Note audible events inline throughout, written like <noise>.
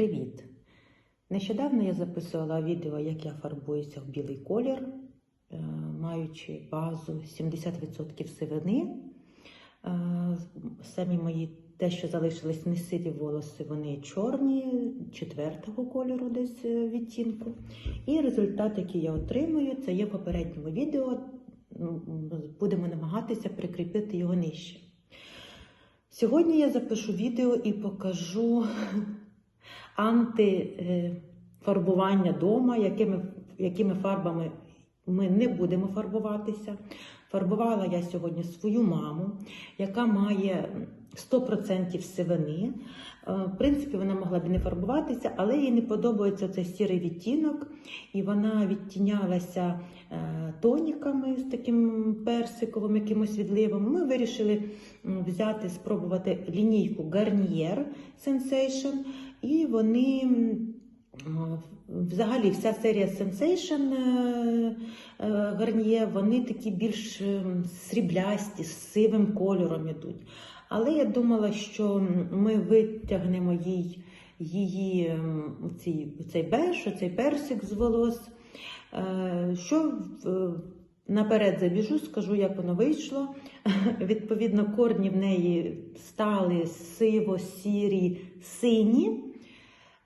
Привіт! Нещодавно я записувала відео, як я фарбуюся в білий колір, е, маючи базу 70% сивини. Е, Самі мої те, що залишились не сиві волоси, вони чорні, четвертого кольору десь е, відтінку. І результат, який я отримую, це є в попередньому відео. Будемо намагатися прикріпити його нижче. Сьогодні я запишу відео і покажу антифарбування дома, якими, якими фарбами ми не будемо фарбуватися. Фарбувала я сьогодні свою маму, яка має 100% сивини. Е, В принципі, вона могла б не фарбуватися, але їй не подобається цей сірий відтінок, і вона відтінялася е, тоніками з таким персиковим якимось відливом. Ми вирішили взяти, спробувати лінійку Garnier Sensation, і вони. Взагалі, вся серія Sensation е, е, вони такі більш е, сріблясті, з сивим кольором ідуть. Але я думала, що ми витягнемо їй її ем, цей, цей беж, цей персик з волос. Е, Що наперед забіжу, скажу, як воно вийшло. <laughs> Відповідно, корні в неї стали сиво-сірі, сині.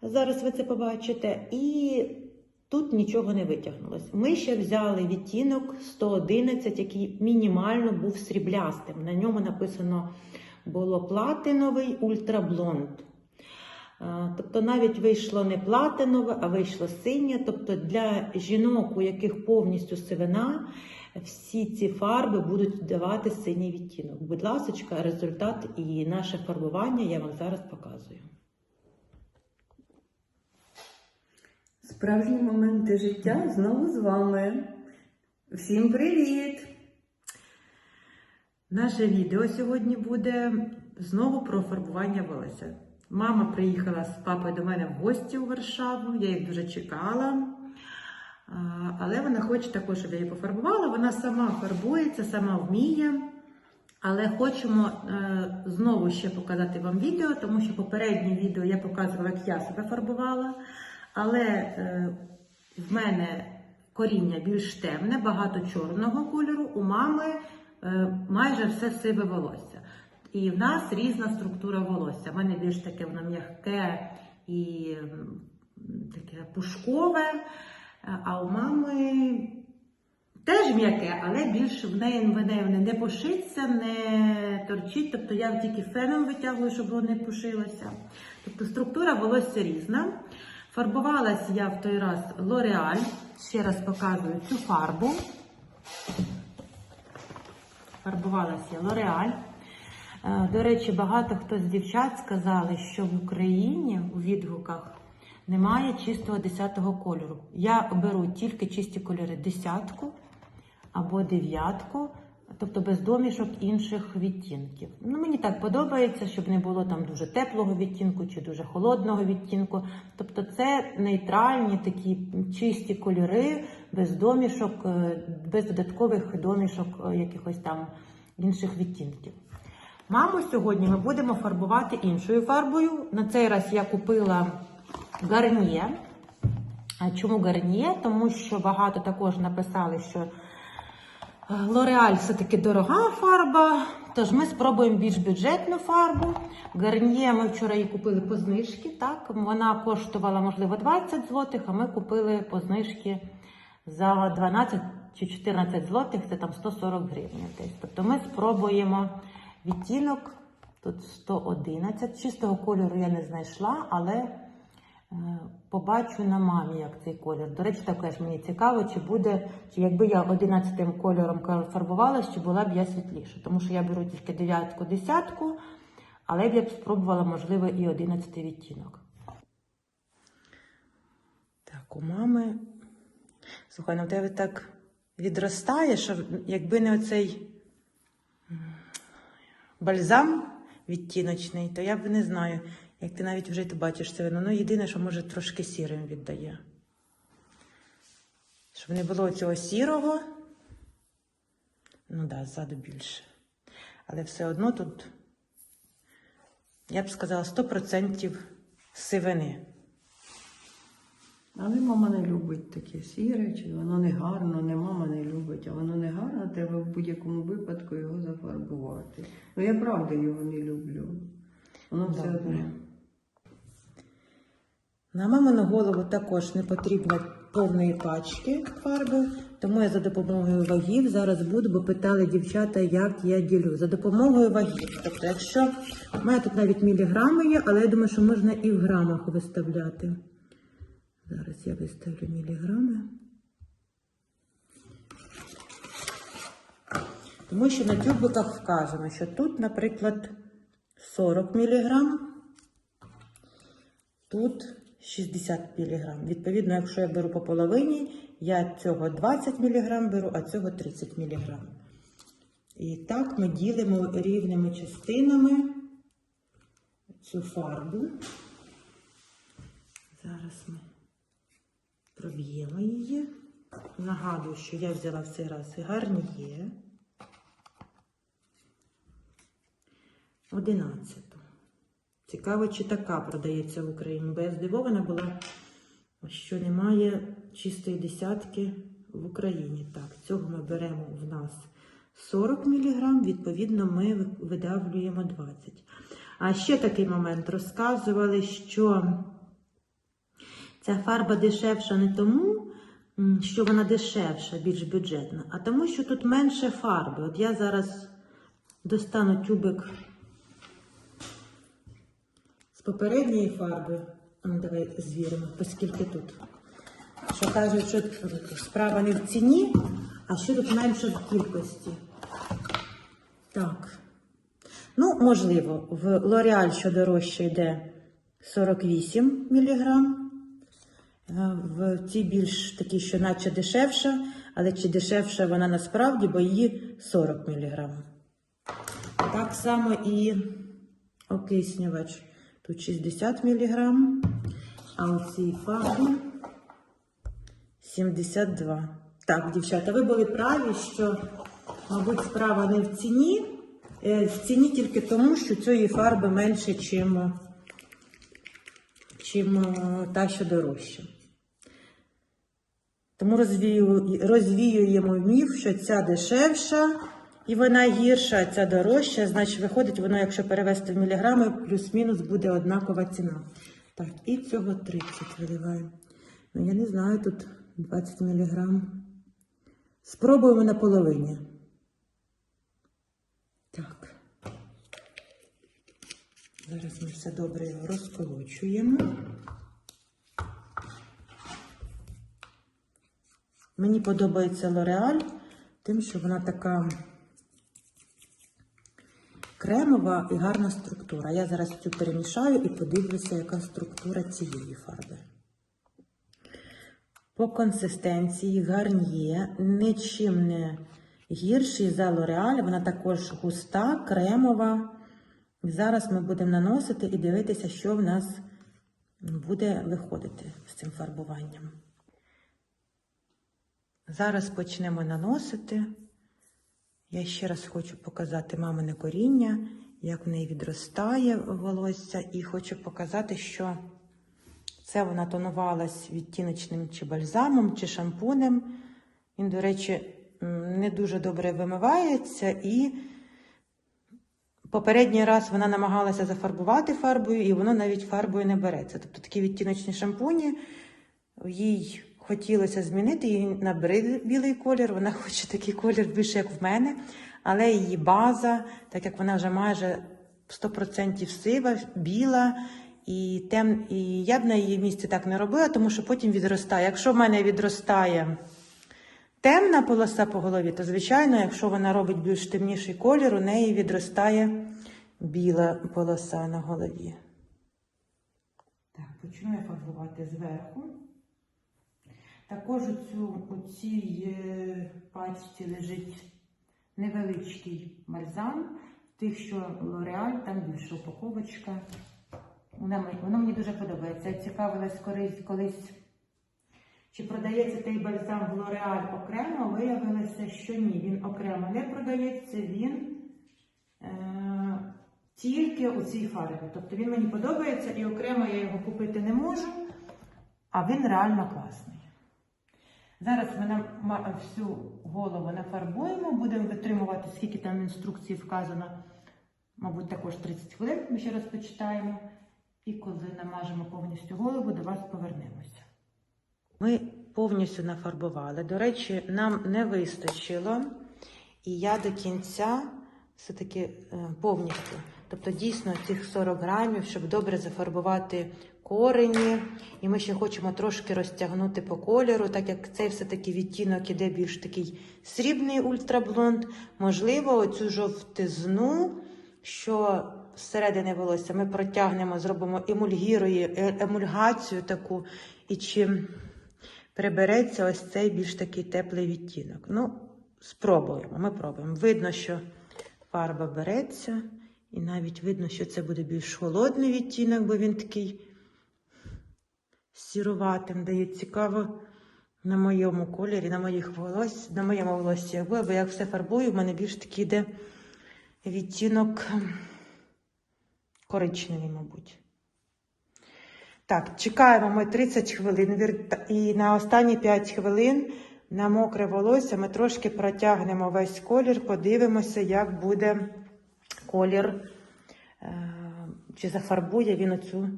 Зараз ви це побачите. І тут нічого не витягнулось. Ми ще взяли відтінок 111, який мінімально був сріблястим. На ньому написано було платиновий ультраблонд. Тобто навіть вийшло не платинове, а вийшло синє. Тобто для жінок, у яких повністю сивина, всі ці фарби будуть давати синій відтінок. Будь ласка, результат і наше фарбування я вам зараз показую. Справжні моменти життя знову з вами. Всім привіт! Наше відео сьогодні буде знову про фарбування волосся. Мама приїхала з папою до мене в гості у Варшаву, я їх дуже чекала. Але вона хоче також, щоб я її пофарбувала. Вона сама фарбується, сама вміє. Але хочемо е, знову ще показати вам відео, тому що попереднє відео я показувала, як я себе фарбувала. Але е, в мене коріння більш темне, багато чорного кольору, у мами е, майже все сиве волосся. І в нас різна структура волосся. В мене більш таке воно м'яке і таке пушкове, а у мами теж м'яке, але більш в неї, в неї не пушиться, не торчить. Тобто я тільки феном витягую, щоб воно не пушилося. Тобто структура волосся різна. Фарбувалась я в той раз L'Oreal. Ще раз показую цю фарбу. Фарбувалась я L'Oreal. Е, До речі, багато хто з дівчат сказали, що в Україні у відгуках немає чистого 10-го кольору. Я беру тільки чисті кольори десятку або дев'ятку, тобто без домішок інших відтінків. Ну, мені так подобається, щоб не було там дуже теплого відтінку чи дуже холодного відтінку. Тобто це нейтральні такі чисті кольори, без домішок, е, без додаткових домішок е, якихось там інших відтінків. Маму сьогодні ми будемо фарбувати іншою фарбою. На цей раз я купила гарніє. Чому гарніє? Тому що багато також написали, що L'Oreal все-таки дорога фарба, тож ми спробуємо більш бюджетну фарбу. Гарніє ми вчора її купили по знижці. Так? Вона коштувала, можливо, 20 злотих, а ми купили по знижці за 12 чи 14 злотих, це там 140 гривень. десь. Тобто ми спробуємо відтінок, тут 111. Чистого кольору я не знайшла, але побачу на мамі, як цей колір. До речі, також мені цікаво, чи буде, чи якби я 11 кольором фарбувалася, чи була б я світліша. Тому що я беру тільки дев'ятку, десятку, але я б спробувала, можливо, і 11 відтінок. Так, у мами. Слухай, ну в тебе так відростає, що якби не оцей бальзам відтіночний, то я б не знаю, як ти навіть вже ти бачиш це. Ну, єдине, що може трошки сірим віддає. Щоб не було цього сірого. Ну так, да, ззаду більше. Але все одно тут, я б сказала, 100% сивини. Але мама не любить таке сіре, чи воно не гарно, не мама не любить, а воно не гарно, треба в будь-якому випадку його зафарбувати. Ну я правда його не люблю. Воно все Добре. одно. На мамину голову також не потрібно повної пачки фарби, тому я за допомогою вагів зараз буду, бо питали дівчата, як я ділю. За допомогою вагів. Тобто, якщо в мене тут навіть міліграми є, але я думаю, що можна і в грамах виставляти. Зараз я виставлю міліграми. Тому що на тюбиках вказано, що тут, наприклад, 40 міліграм. Тут 60 мг. Відповідно, якщо я беру по половині, я цього 20 мг беру, а цього 30 мг. І так ми ділимо рівними частинами цю фарбу. Зараз ми проб'ємо її. Нагадую, що я взяла в цей раз гарніє. 11. Цікаво, чи така продається в Україні, бо я здивована була, що немає чистої десятки в Україні. Так, цього ми беремо в нас 40 мг, відповідно, ми видавлюємо 20. А ще такий момент розказували, що ця фарба дешевша не тому, що вона дешевша, більш бюджетна, а тому, що тут менше фарби. От я зараз достану тюбик попередньої фарби. А ну, давай звіримо, оскільки тут. Що кажуть, що справа не в ціні, а що тут менше в кількості. Так. Ну, можливо, в L'Oreal, що дорожче йде 48 мг. В цій більш такій, що наче дешевша, але чи дешевша вона насправді, бо її 40 мг. Так само і окиснювач. Тут 60 мг, а у цій фарбі 72. Так, дівчата, ви були праві, що, мабуть, справа не в ціні. Е, В ціні тільки тому, що цієї фарби менше, чим, чим е, та, що дорожча. Тому розвію, розвіюємо міф, що ця дешевша і вона гірша, ця дорожча. Значить, виходить, воно, якщо перевести в міліграми, плюс-мінус буде однакова ціна. Так, і цього 30 виливаємо. Ну, я не знаю, тут 20 міліграм. Спробуємо на половині. Так. Зараз ми все добре його розколочуємо. Мені подобається L'Oreal, тим, що вона така кремова і гарна структура. Я зараз цю перемішаю і подивлюся, яка структура цієї фарби. По консистенції гарніє, нічим не гірший за L'Oreal. Вона також густа, кремова. Зараз ми будемо наносити і дивитися, що в нас буде виходити з цим фарбуванням. Зараз почнемо наносити. Я ще раз хочу показати мамине коріння, як в неї відростає волосся, і хочу показати, що це вона тонувалась відтіночним чи бальзамом, чи шампунем. Він, до речі, не дуже добре вимивається, і попередній раз вона намагалася зафарбувати фарбою, і воно навіть фарбою не береться. Тобто такі відтіночні шампуні їй хотілося змінити, їй набрид білий колір, вона <laughs> хоче такий колір більше, як в мене, але її база, так як вона вже майже 100% сива, біла, і, тем, і я б на її місці так не робила, тому що потім відростає. Якщо в мене відростає темна полоса по голові, то звичайно, якщо вона робить більш темніший колір, у неї відростає біла полоса на голові. Так, почну я фарбувати зверху. Також у, цій пачці лежить невеличкий бальзам. Тих, що L'Oreal, там більша упаковочка. Воно мені дуже подобається. Я цікавилась колись, чи продається той бальзам в L'Oreal окремо. Виявилося, що ні, він окремо не продається, він е, тільки у цій фарбі. Тобто він мені подобається і окремо я його купити не можу. а він реально класний. Зараз ми нам всю голову нафарбуємо, будемо витримувати, скільки там інструкції вказано, мабуть, також 30 хвилин, ми ще раз почитаємо. І коли намажемо повністю голову, до вас повернемося. Ми повністю нафарбували. До речі, нам не вистачило, і я до кінця все-таки е, повністю. Тобто, дійсно, цих 40 грамів, щоб добре зафарбувати корені. І ми ще хочемо трошки розтягнути по кольору, так як цей все-таки відтінок іде більш такий срібний ультраблонд. Можливо, оцю жовтизну, що зсередини волосся, ми протягнемо, зробимо емульгацію таку, і чи прибереться ось цей більш такий теплий відтінок. Ну, спробуємо, ми пробуємо. Видно, що фарба береться, і навіть видно, що це буде більш холодний відтінок, бо він такий сіруватим дає цікаво на моєму кольорі, на моїх волос, на моєму волосі, буде, бо як все фарбую, в мене більш такий йде відтінок коричневий, мабуть. Так, чекаємо ми 30 хвилин і на останні 5 хвилин на мокре волосся ми трошки протягнемо весь колір, подивимося, як буде колір, е, чи зафарбує він оцю,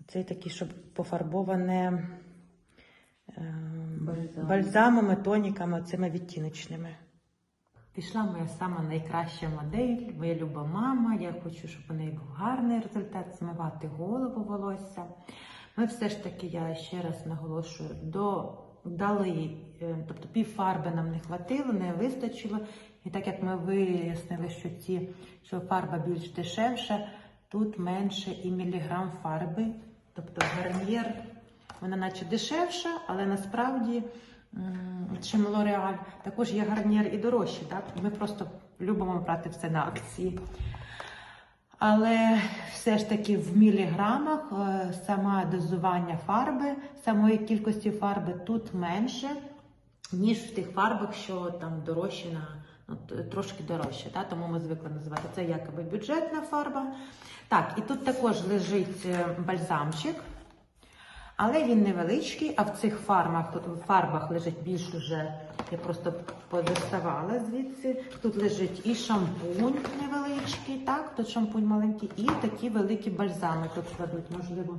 оцей такий, щоб пофарбоване е, Бальзам. бальзамами, тоніками, цими відтіночними. Пішла моя сама найкраща модель, моя люба мама. Я хочу, щоб у неї був гарний результат, змивати голову волосся. Ми все ж таки, я ще раз наголошую, до дали, е, тобто пів фарби нам не хватило, не вистачило. І так як ми вияснили, що ці, що фарба більш дешевша, тут менше і міліграм фарби, тобто гарнір, вона наче дешевша, але насправді чим L'Oreal, також є гарнір і дорожчі. Так? Ми просто любимо брати все на акції. Але все ж таки в міліграмах сама саме дозування фарби, самої кількості фарби тут менше, ніж в тих фарбах, що там дорожче на ну, трошки дорожче. Та? Тому ми звикли називати це якоби бюджетна фарба. Так, і тут також лежить е, бальзамчик. Але він невеличкий, а в цих фарбах, фарбах лежить більш уже, я просто подоставала звідси. Тут лежить і шампунь невеличкий, так, тут шампунь маленький, і такі великі бальзами тут кладуть. Можливо,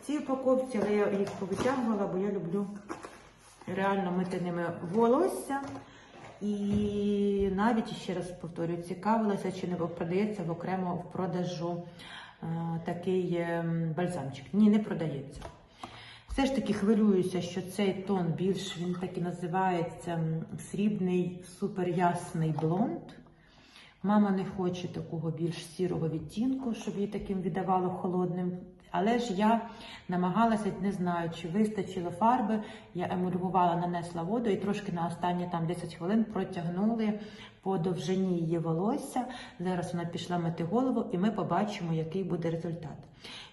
в цій упаковці, але я їх повитягувала, бо я люблю реально мити ними волосся. І навіть ще раз повторюю, цікавилася, чи не продається в окремо в продажу е, такий ем, бальзамчик. Ні, не продається. Все ж таки хвилююся, що цей тон більш він так і називається срібний суперясний блонд. Мама не хоче такого більш сірого відтінку, щоб її таким віддавало холодним. Але ж я намагалася, не знаю, чи вистачило фарби. Я емульгувала, нанесла воду і трошки на останні там 10 хвилин протягнули по довжині її волосся. Зараз вона пішла мити голову, і ми побачимо, який буде результат.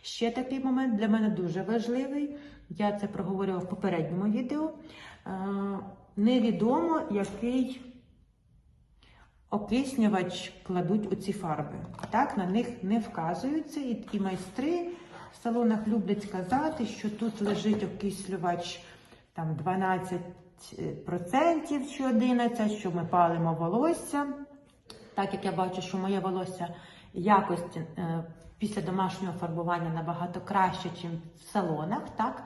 Ще такий момент для мене дуже важливий. Я це проговорювала в попередньому відео. Е, Невідомо, який окиснювач кладуть у ці фарби. Так, на них не вказуються, і, і майстри в салонах люблять сказати, що тут лежить окислювач там 12% чи 11%, що ми палимо волосся. Так як я бачу, що моє волосся якості е, після домашнього фарбування набагато краще, ніж в салонах, так?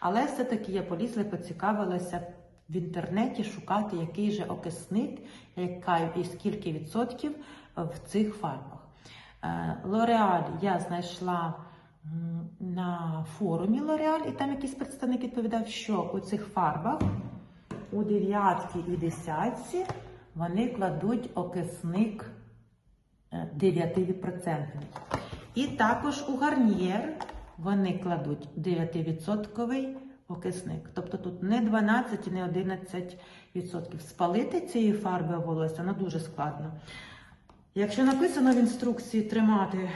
Але все-таки я полізла поцікавилася в інтернеті шукати, який же окисник, яка і скільки відсотків в цих фарбах. Е, L'Oreal я знайшла на форумі L'Oreal, і там якийсь представник відповідав, що у цих фарбах у дев'ятки і десятці вони кладуть окисник е, 9%. І також у гарнір вони кладуть 9% окисник. Тобто тут не 12 і не 11%. Спалити цієї фарби волосся ну, дуже складно. Якщо написано в інструкції тримати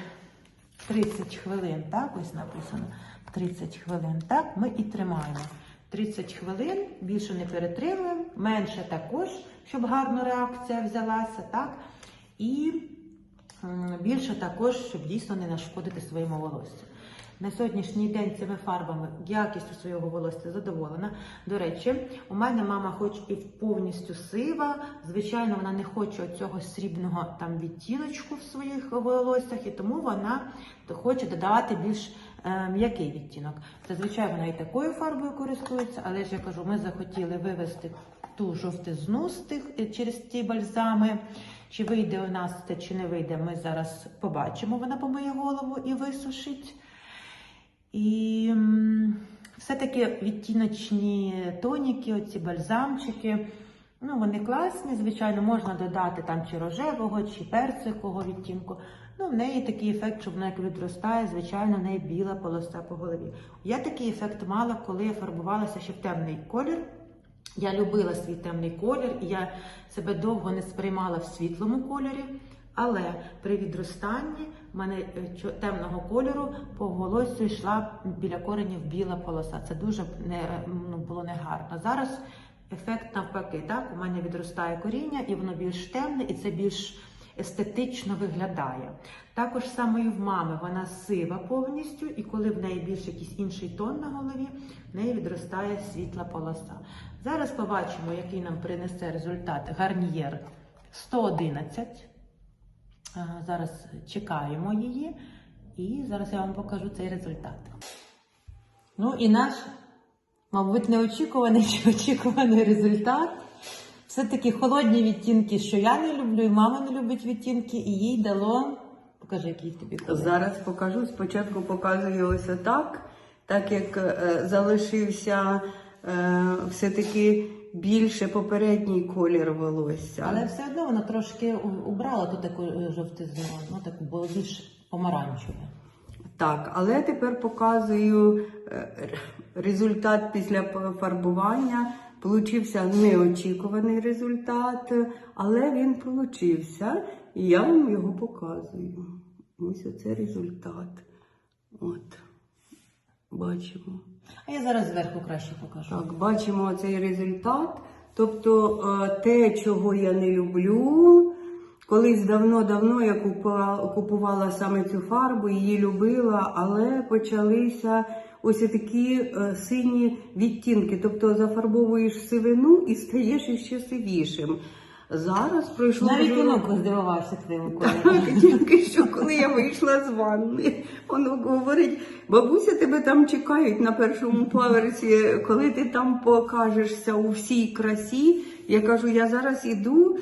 30 хвилин, так, ось написано 30 хвилин, так, ми і тримаємо. 30 хвилин, більше не перетримуємо, менше також, щоб гарна реакція взялася, так? І більше також, щоб дійсно не нашкодити своєму волоссю. на сьогоднішній день цими фарбами якістю свого волосся задоволена. До речі, у мене мама, хоч і повністю сива, звичайно, вона не хоче цього срібного там відтіночку в своїх волоссях, і тому вона хоче додавати більш е, м'який відтінок. Зазвичай вона і такою фарбою користується, але ж я кажу, ми захотіли вивести ту жовтизну з тих е, через ті бальзами. Чи вийде у нас це, чи не вийде, ми зараз побачимо. Вона помиє голову і висушить. І все-таки відтіночні тоніки, оці бальзамчики. Ну, вони класні, звичайно, можна додати там чи рожевого, чи персикового відтінку. Ну, в неї такий ефект, що вона як відростає, звичайно, в неї біла полоса по голові. Я такий ефект мала, коли я фарбувалася ще в темний колір. Я любила свій темний колір, і я себе довго не сприймала в світлому кольорі. Але при відростанні в мене е, темного кольору по волосю йшла біля коренів біла полоса. Це дуже не, ну, було негарно. Зараз ефект навпаки, так? У мене відростає коріння, і воно більш темне, і це більш естетично виглядає. Також саме і в мами вона сива повністю, і коли в неї більш якийсь інший тон на голові, в неї відростає світла полоса. Зараз побачимо, який нам принесе результат гарнієр 111. Зараз чекаємо її, і зараз я вам покажу цей результат. Ну і наш, мабуть, неочікуваний чи очікуваний результат. Все-таки холодні відтінки, що я не люблю, і мама не любить відтінки, і їй дало. Покажи, який тобі колір. Зараз покажу. Спочатку показую ось отак, так як е, залишився е, все-таки більше попередній колір волосся. Але все одно вона трошки у- убрала ту таку е, жовтизну, ну таку було більш помаранчеве. Так, але тепер показую е, результат після фарбування. Получився неочікуваний результат, але він получився, і я вам його показую. Ось оце результат. От, бачимо. А я зараз зверху краще покажу. Так, бачимо цей результат. Тобто е, те, чого я не люблю. Колись давно-давно я купувала, купувала саме цю фарбу, її любила, але почалися ось такі е, сині відтінки. Тобто зафарбовуєш сивину і стаєш іще сивішим. Зараз пройшло Навіть онук здивувався твоєму так, <laughs> тільки що коли я вийшла з ванни, воно говорить, бабуся, тебе там чекають на першому поверсі, коли ти там покажешся у всій красі. Я кажу, я зараз іду,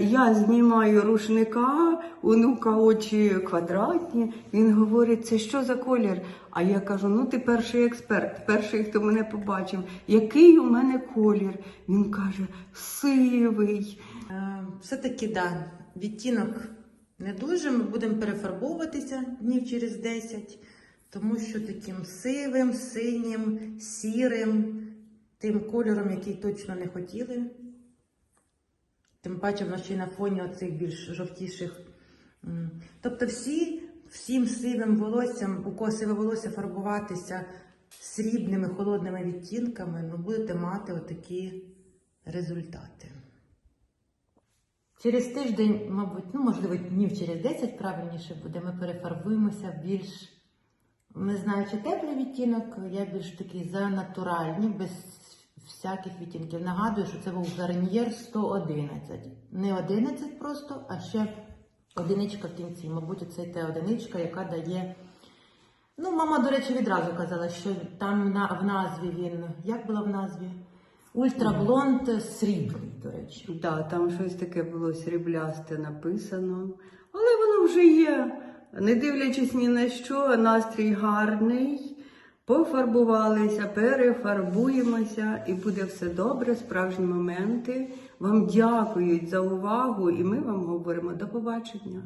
я знімаю рушника, онука очі квадратні. Він говорить, це що за колір? А я кажу, ну ти перший експерт, перший, хто мене побачив. Який у мене колір? Він каже, сивий. Е, Все-таки да, відтінок не дуже. Ми будемо перефарбовуватися днів через 10, тому що таким сивим, синім, сірим, тим кольором, який точно не хотіли. Тим паче в нас ще й на фоні оцих більш жовтіших. Тобто всі, всім сивим волоссям, у кого сиве волосся фарбуватися срібними холодними відтінками, ну будете мати отакі результати. Через тиждень, мабуть, ну можливо, днів через 10 правильніше буде, ми перефарбуємося більш, не знаю, чи теплий відтінок, я більш такий за натуральні, без всяких відтінків. Нагадую, що це був гарнір 111. Не 11 просто, а ще одиничка в кінці. Мабуть, це та одиничка, яка дає. Ну, мама, до речі, відразу казала, що там на, в назві він. Як було в назві? Ультраблонд срібний, до речі. Так, там щось таке було сріблясте написано. Але воно вже є. Не дивлячись ні на що, настрій гарний. Пофарбувалися, перефарбуємося і буде все добре, справжні моменти. Вам дякують за увагу, і ми вам говоримо до побачення.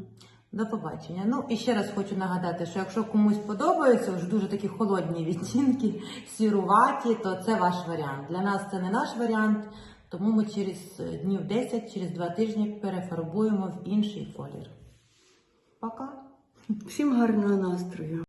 До побачення. Ну і ще раз хочу нагадати, що якщо комусь подобаються вже дуже такі холодні відтінки, сіруваті, то це ваш варіант. Для нас це не наш варіант, тому ми через е, днів 10, через 2 тижні перефарбуємо в інший колір. Пока! Всім гарного настрою!